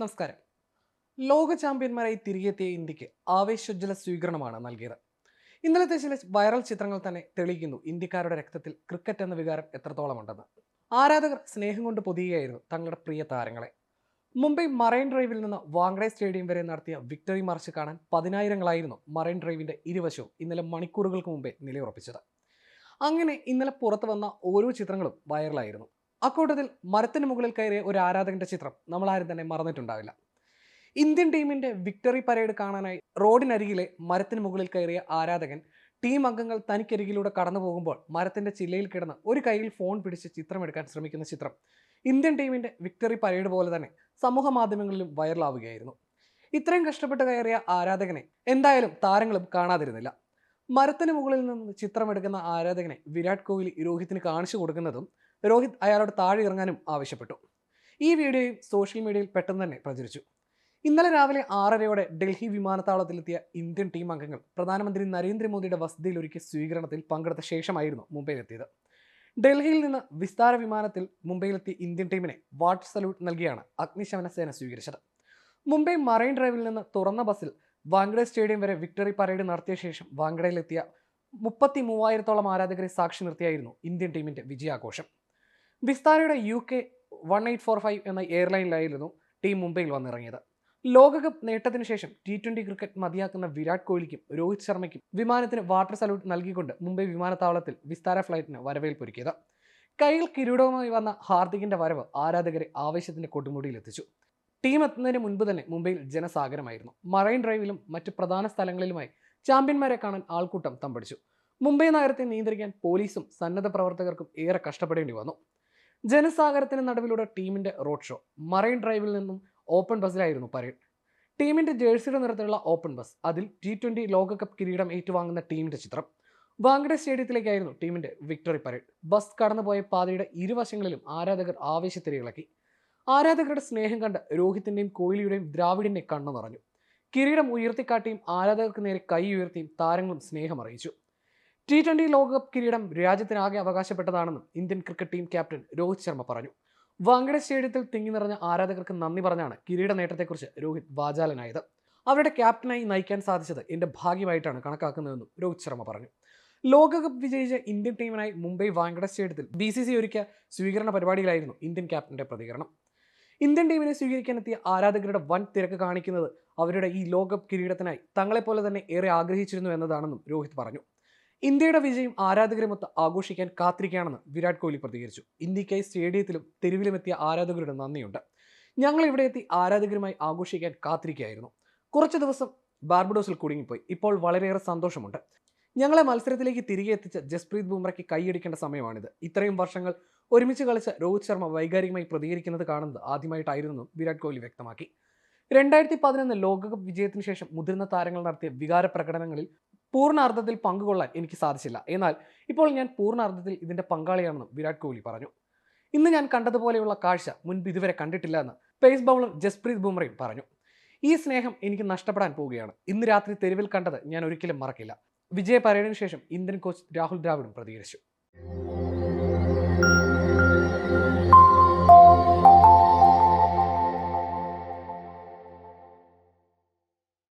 നമസ്കാരം. ലോക ചാമ്പ്യന്മാരായി തിരികെത്തിയ ഇന്ത്യയ്ക്ക് ആവേശോജ്വല സ്വീകരണമാണ് നൽകിയത്. ഇന്നലത്തെ ചില വൈറൽ ചിത്രങ്ങൾ തന്നെ തെളിയിക്കുന്നു. ഇന്ത്യക്കാരുടെ രക്തത്തിൽ ക്രിക്കറ്റ് എന്ന വികാരം എത്രത്തോളം ഉണ്ടെന്ന് ആരാധകർ സ്നേഹം കൊണ്ട് പൊതിയുകയായിരുന്നു തങ്ങളുടെ പ്രിയ താരങ്ങളെ. മുംബൈ മറൈൻ ഡ്രൈവിൽ നിന്ന് വാങ്കഡെ സ്റ്റേഡിയം വരെ നടത്തിയ വിക്ടറി മാർച്ച് കാണാൻ പതിനായിരങ്ങളായിരുന്നു മറൈൻ ഡ്രൈവിന്റെ ഇരുവശവും ഇന്നലെ മണിക്കൂറുകൾക്ക് മുമ്പേ നിലയുറപ്പിച്ചത്. അങ്ങനെ ഇന്നലെ പുറത്തു വന്ന ഓരോ ചിത്രങ്ങളും വൈറലായിരുന്നു. അക്കൂട്ടത്തിൽ മരത്തിന് മുകളിൽ കയറിയ ഒരു ആരാധകന്റെ ചിത്രം നമ്മൾ ആരും തന്നെ മറന്നിട്ടുണ്ടാവില്ല. ഇന്ത്യൻ ടീമിന്റെ വിക്ടറി പരേഡ് കാണാനായി റോഡിനരികിലെ മരത്തിന് മുകളിൽ കയറിയ ആരാധകൻ ടീം അംഗങ്ങൾ തനിക്കരികിലൂടെ കടന്നു പോകുമ്പോൾ മരത്തിന്റെ ചില്ലയിൽ കിടന്ന് ഒരു കയ്യിൽ ഫോൺ പിടിച്ച് ചിത്രമെടുക്കാൻ ശ്രമിക്കുന്ന ചിത്രം ഇന്ത്യൻ ടീമിന്റെ വിക്ടറി പരേഡ് പോലെ തന്നെ സമൂഹ മാധ്യമങ്ങളിലും വൈറലാവുകയായിരുന്നു ഇത്രയും കഷ്ടപ്പെട്ട് കയറിയ ആരാധകനെ എന്തായാലും താരങ്ങളും കാണാതിരുന്നില്ല. മരത്തിന് മുകളിൽ നിന്ന് ചിത്രമെടുക്കുന്ന ആരാധകനെ വിരാട് കോഹ്ലി രോഹിത്തിന് കാണിച്ചു കൊടുക്കുന്നതും രോഹിത് അയാളോട് താഴെ ഇറങ്ങാനും ആവശ്യപ്പെട്ടു. ഈ വീഡിയോയും സോഷ്യൽ മീഡിയയിൽ പെട്ടെന്ന് തന്നെ പ്രചരിച്ചു. ഇന്നലെ രാവിലെ ആറരയോടെ ഡൽഹി വിമാനത്താവളത്തിലെത്തിയ ഇന്ത്യൻ ടീം അംഗങ്ങൾ പ്രധാനമന്ത്രി നരേന്ദ്രമോദിയുടെ വസതിയിൽ ഒരുക്കിയ സ്വീകരണത്തിൽ പങ്കെടുത്ത ശേഷമായിരുന്നു മുംബൈയിലെത്തിയത്. ഡൽഹിയിൽ നിന്ന് വിസ്താര വിമാനത്തിൽ മുംബൈയിലെത്തിയ ഇന്ത്യൻ ടീമിനെ വാട്ടർ സല്യൂട്ട് നൽകിയാണ് അഗ്നിശമന സേന സ്വീകരിച്ചത്. മുംബൈ മറൈൻ ഡ്രൈവിൽ നിന്ന് തുറന്ന ബസ്സിൽ വാങ്കഡെ സ്റ്റേഡിയം വരെ വിക്ടറി പരേഡ് നടത്തിയ ശേഷം വാങ്കഡയിലെത്തിയ മുപ്പത്തി മൂവായിരത്തോളം ആരാധകരെ സാക്ഷി നിർത്തിയായിരുന്നു ഇന്ത്യൻ ടീമിന്റെ വിജയാഘോഷം. വിസ്താരയുടെ U K one eight four five എന്ന എയർലൈനിലായിരുന്നു ടീം മുംബൈയിൽ വന്നിറങ്ങിയത്. ലോകകപ്പ് നേട്ടത്തിന് ശേഷം ടി ട്വന്റി ക്രിക്കറ്റ് മതിയാക്കുന്ന വിരാട് കോഹ്ലിക്കും രോഹിത് ശർമ്മയ്ക്കും വിമാനത്തിന് വാട്ടർ സല്യൂട്ട് നൽകിക്കൊണ്ട് മുംബൈ വിമാനത്താവളത്തിൽ വിസ്താര ഫ്ലൈറ്റിന് വരവേൽപ്പൊരുക്കിയത്. കയ്യിൽ കിരീടവുമായി വന്ന ഹാർദിക്കിന്റെ വരവ് ആരാധകരെ ആവേശത്തിന്റെ കൊടുമുടിയിലെത്തിച്ചു ടീം എത്തുന്നതിന് മുൻപ് തന്നെ മുംബൈയിൽ ജനസാഗരമായിരുന്നു. മറൈൻ ഡ്രൈവിലും മറ്റ് പ്രധാന സ്ഥലങ്ങളിലുമായി ചാമ്പ്യന്മാരെ കാണാൻ ആൾക്കൂട്ടം തമ്പടിച്ചു. മുംബൈ നഗരത്തെ നിയന്ത്രിക്കാൻ പോലീസും സന്നദ്ധ പ്രവർത്തകർക്കും ഏറെ കഷ്ടപ്പെടേണ്ടി വന്നു. ജനസാഗരത്തിന് നടുവിലൂടെ ടീമിന്റെ റോഡ് ഷോ. മറൈൻ ഡ്രൈവിൽ നിന്നും ഓപ്പൺ ബസ്സിലായിരുന്നു പരേഡ്. ടീമിന്റെ ജേഴ്സിയുടെ നിറത്തിലുള്ള ഓപ്പൺ ബസ് അതിൽ ടി ട്വന്റി ലോകകപ്പ് കിരീടം ഏറ്റുവാങ്ങുന്ന ടീമിന്റെ ചിത്രം. വാങ്കഡെ സ്റ്റേഡിയത്തിലേക്കായിരുന്നു ടീമിന്റെ വിക്ടറി പരേഡ്. ബസ് കടന്നുപോയ പാതയുടെ ഇരുവശങ്ങളിലും ആരാധകർ ആവേശത്തിരികളാക്കി. ആരാധകരുടെ സ്നേഹം കണ്ട് രോഹിത്തിന്റെയും കോഹ്ലിയുടെയും ദ്രാവിഡിന്റെയും കണ്ണു നിറഞ്ഞു. കിരീടം ഉയർത്തിക്കാട്ടിയും ആരാധകർക്ക് നേരെ കൈ ഉയർത്തിയും താരങ്ങളും സ്നേഹം അറിയിച്ചു. ടി ട്വന്റി ലോകകപ്പ് കിരീടം രാജ്യത്തിനാകെ അവകാശപ്പെട്ടതാണെന്നും Indian cricket team captain Rohit Sharma പറഞ്ഞു. വാങ്കഡ സ്റ്റേഡിയത്തിൽ തിങ്ങി നിറഞ്ഞ ആരാധകർക്ക് നന്ദി പറഞ്ഞാണ് കിരീട നേട്ടത്തെക്കുറിച്ച് രോഹിത് വാചാലനായത്. അവരുടെ ക്യാപ്റ്റനായി നയിക്കാൻ സാധിച്ചത് എന്റെ ഭാഗ്യമായിട്ടാണ് കണക്കാക്കുന്നതെന്നും രോഹിത് ശർമ്മ പറഞ്ഞു. ലോകകപ്പ് വിജയിച്ച ഇന്ത്യൻ ടീമിനായി മുംബൈ വാങ്കഡ സ്റ്റേഡിയത്തിൽ ബി സി സി ഒരുക്കിയ സ്വീകരണ പരിപാടിയിലായിരുന്നു ഇന്ത്യൻ ക്യാപ്റ്റന്റെ പ്രതികരണം. ഇന്ത്യൻ ടീമിനെ സ്വീകരിക്കാനെത്തിയ ആരാധകരുടെ വൻ തിരക്ക് കാണിക്കുന്നത് അവരുടെ ഈ ലോകകപ്പ് കിരീടത്തിനായി തങ്ങളെപ്പോലെ തന്നെ ഏറെ ആഗ്രഹിച്ചിരുന്നു എന്നതാണെന്നും രോഹിത് പറഞ്ഞു. ഇന്ത്യയുടെ വിജയം ആരാധകരെ മൊത്തം ആഘോഷിക്കാൻ കാത്തിരിക്കുകയാണെന്ന് വിരാട് കോഹ്ലി പ്രതികരിച്ചു. ഇന്ത്യക്കായി സ്റ്റേഡിയത്തിലും തെരുവിലുമെത്തിയ ആരാധകരുടെ നന്ദിയുണ്ട്. ഞങ്ങൾ ഇവിടെ എത്തി ആരാധകരുമായി ആഘോഷിക്കാൻ കാത്തിരിക്കുകയായിരുന്നു. കുറച്ച് ദിവസം ബാർബഡോസിൽ കുടുങ്ങിപ്പോയി. ഇപ്പോൾ വളരെയേറെ സന്തോഷമുണ്ട്. ഞങ്ങളെ മത്സരത്തിലേക്ക് തിരികെ എത്തിച്ച ജസ്പ്രീത് ബുംറയ്ക്ക് കൈയടിക്കേണ്ട സമയമാണിത്. ഇത്രയും വർഷങ്ങൾ ഒരുമിച്ച് കളിച്ച രോഹിത് ശർമ്മ വൈകാരികമായി പ്രതികരിക്കുന്നത് കാണുന്നത് ആദ്യമായിട്ടായിരുന്നു വിരാട് കോഹ്ലി വ്യക്തമാക്കി. രണ്ടായിരത്തി പതിനൊന്ന് ലോകകപ്പ് വിജയത്തിന് ശേഷം മുതിർന്ന താരങ്ങൾ നടത്തിയ വികാര പ്രകടനങ്ങളിൽ പൂർണ അർത്ഥത്തിൽ പങ്കുകൊള്ളാൻ എനിക്ക് സാധിച്ചില്ല. എന്നാൽ ഇപ്പോൾ ഞാൻ പൂർണാർത്ഥത്തിൽ ഇതിന്റെ പങ്കാളിയാണെന്നും വിരാട് കോഹ്ലി പറഞ്ഞു. ഇന്ന് ഞാൻ കണ്ടതുപോലെയുള്ള കാഴ്ച മുൻപ് ഇതുവരെ കണ്ടിട്ടില്ല എന്ന് പേസ് ബൗളർ ജസ്പ്രീത് ബുംറയും പറഞ്ഞു. ഈ സ്നേഹം എനിക്ക് നഷ്ടപ്പെടാൻ പോവുകയാണ്. ഇന്ന് രാത്രി തെരുവിൽ കണ്ടത് ഞാൻ ഒരിക്കലും മറക്കില്ല. വിജയ പരേഡിന് ശേഷം ഇന്ത്യൻ കോച്ച് രാഹുൽ ദ്രാവിഡും പ്രതികരിച്ചു.